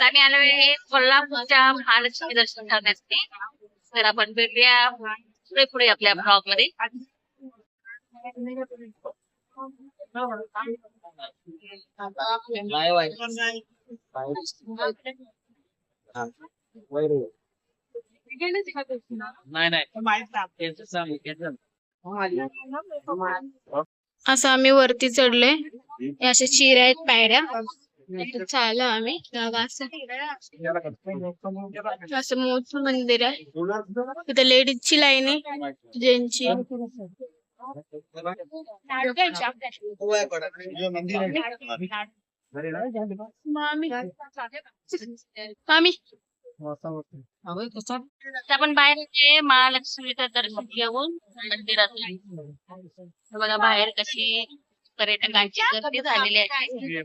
आम्ही आलो आहे कोल्हापूरच्या महालक्ष्मी दर्शन करण्यासाठी. तर आपण भेटूया पुढे पुढे आपल्या ब्लॉगमध्ये. नाही. असं आम्ही वरती चढलोय. हे अशा चिऱ्या आहेत पायऱ्या. चालू आम्ही असं मोठं मंदिर आहे. इथं लेडीजची लाईन आहे जेंट्सची मामी. आपण बाहेर आलोय महालक्ष्मीचं दर्शन घेऊन मंदिरात बघा बाहेर कशी पर्यटकांची गर्दी झालेली आहे.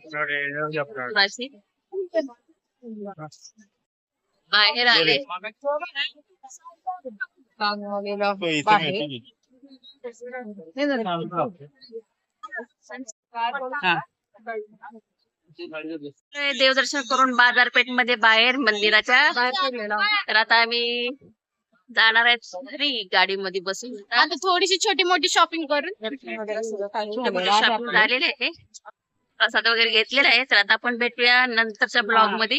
बाहेर आले. देवदर्शन करून बाजारपेठमध्ये बाहेर मंदिराच्या तर आता आम्ही जाणार आहेत घरी गाडीमध्ये बसून. आता थोडीशी छोटी मोठी शॉपिंग करून शॉपिंग झालेले आहे. प्रसाद वगैरे घेतलेला आहे तर आता आपण भेटूया नंतरच्या ब्लॉगमध्ये.